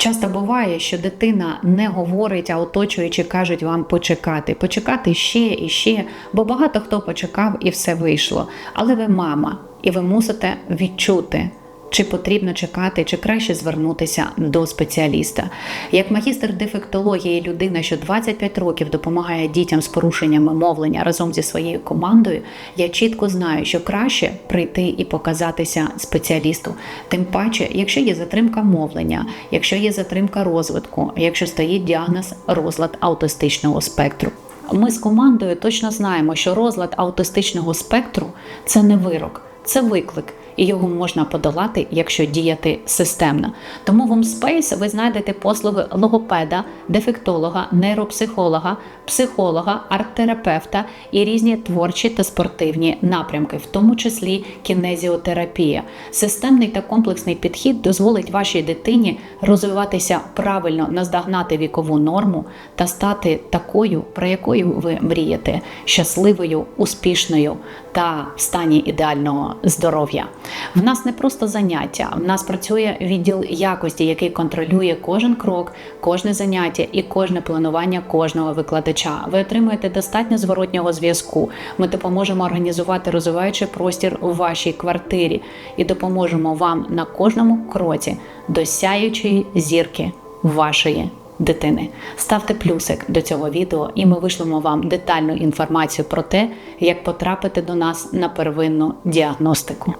Часто буває, що дитина не говорить, а оточуючи кажуть вам почекати, почекати ще і ще, бо багато хто почекав і все вийшло. Але ви мама, і ви мусите відчути. Чи потрібно чекати, чи краще звернутися до спеціаліста? Як магістр дефектології, людина, що 25 років допомагає дітям з порушеннями мовлення разом зі своєю командою, я чітко знаю, що краще прийти і показатися спеціалісту. Тим паче, якщо є затримка мовлення, якщо є затримка розвитку, якщо стоїть діагноз розлад аутистичного спектру. Ми з командою точно знаємо, що розлад аутистичного спектру це не вирок, це виклик і його можна подолати, якщо діяти системно. Тому в Space ви знайдете послуги логопеда, дефектолога, нейропсихолога, психолога, арт-терапевта і різні творчі та спортивні напрямки, в тому числі кінезіотерапія. Системний та комплексний підхід дозволить вашій дитині розвиватися правильно, наздогнати вікову норму та стати такою, про якою ви мрієте, щасливою, успішною та в стані ідеального здоров'я. В нас не просто заняття, в нас працює відділ якості, який контролює кожен крок, кожне заняття і кожне планування кожного викладача. Ви отримуєте достатньо зворотнього зв'язку. Ми допоможемо організувати розвиваючий простір у вашій квартирі і допоможемо вам на кожному кроці до сяючої зірки вашої. Дитини ставте плюсик до цього відео, і ми вишлемо вам детальну інформацію про те, як потрапити до нас на первинну діагностику.